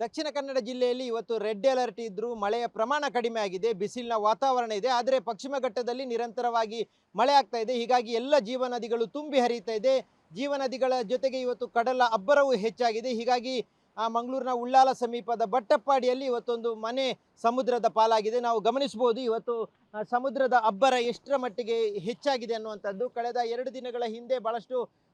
ದಕ್ಷಿಣ ಕನ್ನಡ ಜಿಲ್ಲೆಯಲ್ಲಿ ಇವತ್ತು red alert ಇದ್ದರೂ ಮಳೆಯ ಪ್ರಮಾಣ ಕಡಿಮೆ ಆಗಿದೆ, ಬಿಸಿಲಿನ ವಾತಾವರಣ ಇದೆ, ಆದರೆ ಪಶ್ಚಿಮ ಘಟ್ಟದಲ್ಲಿ ನಿರಂತರವಾಗಿ ಮಳೆ ಆಗ್ತಾ ಇದೆ. ಹೀಗಾಗಿ ಎಲ್ಲ ಜೀವನದಿಗಳು ತುಂಬಿ ಹರಿಯುತ್ತಾ ಇದೆ. ಜೀವನದಿಗಳ ಜೊತೆಗೆ ಇವತ್ತು ಕಡಲ ಅಬ್ಬರವೂ ಹೆಚ್ಚಾಗಿದೆ. ಹೀಗಾಗಿ ಆ ಮಂಗಳೂರಿನ ಉಳ್ಳಾಲ ಸಮೀಪದ ಬಟ್ಟಪ್ಪಾಡಿಯಲ್ಲಿ ಇವತ್ತೊಂದು ಮನೆ ಸಮುದ್ರದ ಪಾಲಾಗಿದೆ. ನಾವು ಗಮನಿಸಬಹುದು ಇವತ್ತು ಸಮುದ್ರದ ಅಬ್ಬರ ಎಷ್ಟರ ಮಟ್ಟಿಗೆ ಹೆಚ್ಚಾಗಿದೆ ಅನ್ನುವಂಥದ್ದು. ಕಳೆದ ಎರಡು ದಿನಗಳ ಹಿಂದೆ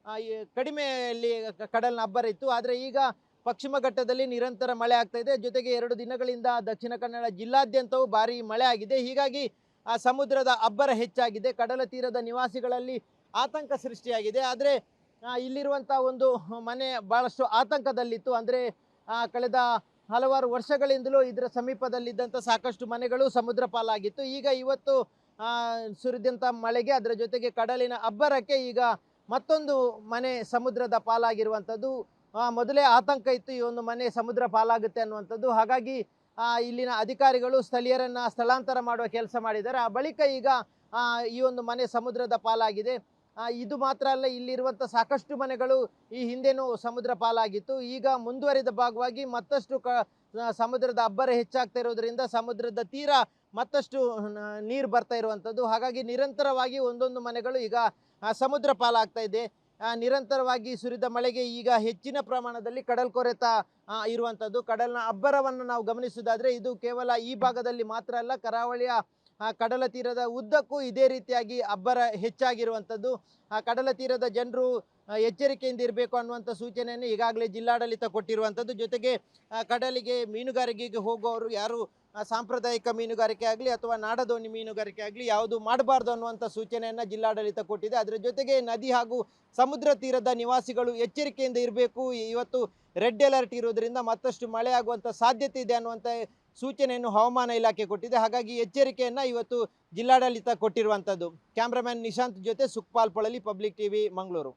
ಈ ಕಡಿಮೆಯಲ್ಲಿ ಕಡಲಿನ ಅಬ್ಬರ ಇತ್ತು. ಆದರೆ ಈಗ ಪಶ್ಚಿಮ ಘಟ್ಟದಲ್ಲಿ ನಿರಂತರ ಮಳೆ ಆಗ್ತಾ ಇದೆ. ಜೊತೆಗೆ ಎರಡು ದಿನಗಳಿಂದ ದಕ್ಷಿಣ ಕನ್ನಡ ಜಿಲ್ಲಾದ್ಯಂತವೂ ಭಾರಿ ಮಳೆ ಆಗಿದೆ. ಹೀಗಾಗಿ ಆ ಸಮುದ್ರದ ಅಬ್ಬರ ಹೆಚ್ಚಾಗಿದೆ. ಕಡಲ ತೀರದ ನಿವಾಸಿಗಳಲ್ಲಿ ಆತಂಕ ಸೃಷ್ಟಿಯಾಗಿದೆ. ಆದರೆ ಇಲ್ಲಿರುವಂಥ ಒಂದು ಮನೆ ಭಾಳಷ್ಟು ಆತಂಕದಲ್ಲಿತ್ತು. ಅಂದರೆ ಕಳೆದ ಹಲವಾರು ವರ್ಷಗಳಿಂದಲೂ ಇದರ ಸಮೀಪದಲ್ಲಿದ್ದಂಥ ಸಾಕಷ್ಟು ಮನೆಗಳು ಸಮುದ್ರ ಪಾಲಾಗಿತ್ತು. ಈಗ ಇವತ್ತು ಸುರಿದಂಥ ಮಳೆಗೆ ಅದರ ಜೊತೆಗೆ ಕಡಲಿನ ಅಬ್ಬರಕ್ಕೆ ಈಗ ಮತ್ತೊಂದು ಮನೆ ಸಮುದ್ರದ ಪಾಲಾಗಿರುವಂಥದ್ದು. ಮೊದಲೇ ಆತಂಕ ಇತ್ತು, ಈ ಒಂದು ಮನೆ ಸಮುದ್ರ ಪಾಲಾಗುತ್ತೆ ಅನ್ನುವಂಥದ್ದು. ಹಾಗಾಗಿ ಇಲ್ಲಿನ ಅಧಿಕಾರಿಗಳು ಸ್ಥಳೀಯರನ್ನು ಸ್ಥಳಾಂತರ ಮಾಡುವ ಕೆಲಸ ಮಾಡಿದ್ದಾರೆ. ಆ, ಬಳಿಕ ಈಗ ಈ ಒಂದು ಮನೆ ಸಮುದ್ರದ ಪಾಲಾಗಿದೆ. ಇದು ಮಾತ್ರ ಅಲ್ಲ, ಇಲ್ಲಿರುವಂಥ ಸಾಕಷ್ಟು ಮನೆಗಳು ಈ ಹಿಂದೆನೂ ಸಮುದ್ರ ಪಾಲಾಗಿತ್ತು. ಈಗ ಮುಂದುವರಿದ ಭಾಗವಾಗಿ ಮತ್ತಷ್ಟು ಕ ಸಮುದ್ರದ ಅಬ್ಬರ ಹೆಚ್ಚಾಗ್ತಾ ಇರೋದ್ರಿಂದ ಸಮುದ್ರದ ತೀರ ಮತ್ತಷ್ಟು ನೀರು ಬರ್ತಾ ಇರುವಂಥದ್ದು. ಹಾಗಾಗಿ ನಿರಂತರವಾಗಿ ಒಂದೊಂದು ಮನೆಗಳು ಈಗ ಸಮುದ್ರ ಪಾಲಾಗ್ತಾ ಇದೆ. ನಿರಂತರವಾಗಿ ಸುರಿದ ಮಳೆಗೆ ಈಗ ಹೆಚ್ಚಿನ ಪ್ರಮಾಣದಲ್ಲಿ ಕಡಲ್ ಕೊರೆತ ಇರುವಂಥದ್ದು ಕಡಲ್ನ ಅಬ್ಬರವನ್ನು ನಾವು ಗಮನಿಸುವುದಾದ್ರೆ ಇದು ಕೇವಲ ಈ ಭಾಗದಲ್ಲಿ ಮಾತ್ರ ಅಲ್ಲ, ಕರಾವಳಿಯ ಕಡಲ ತೀರದ ಉದ್ದಕ್ಕೂ ಇದೇ ರೀತಿಯಾಗಿ ಅಬ್ಬರ ಹೆಚ್ಚಾಗಿರುವಂಥದ್ದು. ಆ ಕಡಲ ತೀರದ ಜನರು ಎಚ್ಚರಿಕೆಯಿಂದ ಇರಬೇಕು ಅನ್ನುವಂಥ ಸೂಚನೆಯನ್ನು ಈಗಾಗಲೇ ಜಿಲ್ಲಾಡಳಿತ ಕೊಟ್ಟಿರುವಂಥದ್ದು. ಜೊತೆಗೆ ಕಡಲಿಗೆ ಮೀನುಗಾರಿಕೆಗೆ ಹೋಗುವವರು ಯಾರು ಸಾಂಪ್ರದಾಯಿಕ ಮೀನುಗಾರಿಕೆ ಆಗಲಿ ಅಥವಾ ನಾಡದೋಣಿ ಮೀನುಗಾರಿಕೆ ಆಗಲಿ ಯಾವುದು ಮಾಡಬಾರ್ದು ಅನ್ನುವಂಥ ಸೂಚನೆಯನ್ನು ಜಿಲ್ಲಾಡಳಿತ ಕೊಟ್ಟಿದೆ. ಅದರ ಜೊತೆಗೆ ನದಿ ಹಾಗೂ ಸಮುದ್ರ ತೀರದ ನಿವಾಸಿಗಳು ಎಚ್ಚರಿಕೆಯಿಂದ ಇರಬೇಕು. ಇವತ್ತು ರೆಡ್ ಅಲರ್ಟ್ ಇರೋದ್ರಿಂದ ಮತ್ತಷ್ಟು ಮಳೆ ಆಗುವಂಥ ಸಾಧ್ಯತೆ ಇದೆ ಅನ್ನುವಂಥ ಸೂಚನೆಯನ್ನು ಹವಾಮಾನ ಇಲಾಖೆ ಕೊಟ್ಟಿದೆ. ಹಾಗಾಗಿ ಎಚ್ಚರಿಕೆಯನ್ನು ಇವತ್ತು ಜಿಲ್ಲಾಡಳಿತ ಕೊಟ್ಟಿರುವಂಥದ್ದು ಕ್ಯಾಮ್ರಾಮ್ಯಾನ್ ನಿಶಾಂತ್ ಜೊತೆ ಸುಕ್ಪಾಲ್ ಪೊಳಲಿ, ಪಬ್ಲಿಕ್ ಟಿವಿ, ಮಂಗಳೂರು.